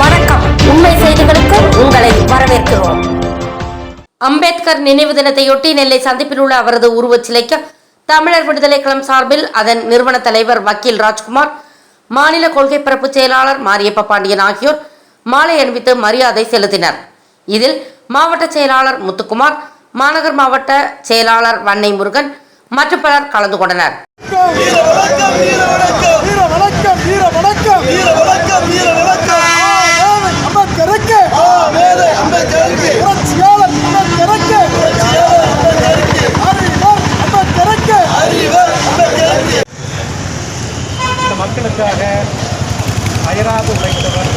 வணக்கம். உண்மை செய்திகளுக்கு உங்களை வரவேற்கிறோம். அம்பேத்கர் நினைவு தினத்தையொட்டி நெல்லை சந்திப்பில் உள்ள அவரது உருவச் சிலைக்கு தமிழர் விடுதலை களம் சார்பில் அதன் நிறுவன தலைவர் வக்கீல் ராஜ்குமார் மாநில கொள்கை பரப்பு செயலாளர் மாரியப்ப பாண்டியன் ஆகியோர் மாலை அணிவித்து மரியாதை செலுத்தினர். இதில் மாவட்ட செயலாளர் முத்துக்குமார் மாநகர் மாவட்ட செயலாளர் வன்னை முருகன் மற்றும் பலர் கலந்து கொண்டனர் வீர வணக்கம் வீர வணக்கம் வீர வணக்கம் வீர வணக்கம் வீர வணக்கம் வீர வணக்கம் அம்பேத்கருக்கு மேலே அம்பேத்கருக்கு புரட்சியாளர் அம்பேத்கருக்கு புரட்சியாளர் அம்பேத்கருக்கு அறிவர் அம்பேத்கருக்கு அறிவர் அம்பேத்கருக்கு இந்த மக்களுக்காக அயராது உழைத்தவர்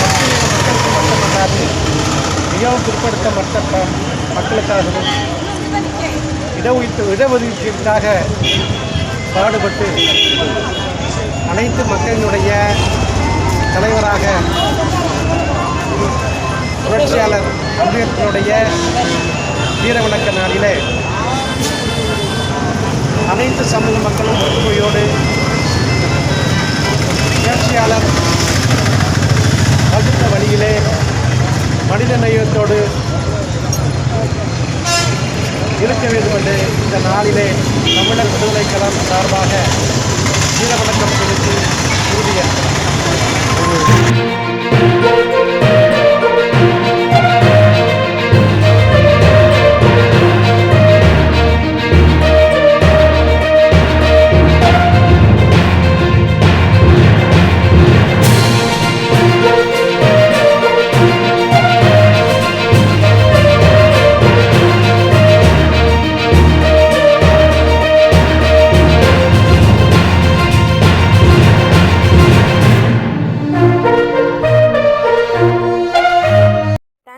மக்களுக்கு மட்டுமல்லாது மிகவும் பிற்படுத்தப்பட்ட மக்களுக்காகவும் இடஒது இடஒதுக்கீட்டுக்காக பாடுபட்டு அனைத்து மக்களினுடைய தலைவராக புரட்சியாளர் அம்பேத்கருடைய வீரவணக்க நாளிலே அனைத்து சமூக மக்களும் ஒற்றுமையோடு புரட்சியாளர் வகுத்த வழியிலே மனித நேயத்தோடு இருக்க வேண்டும் என்று இந்த நாளிலே தமிழர் விடுதலை கலாம் சார்பாக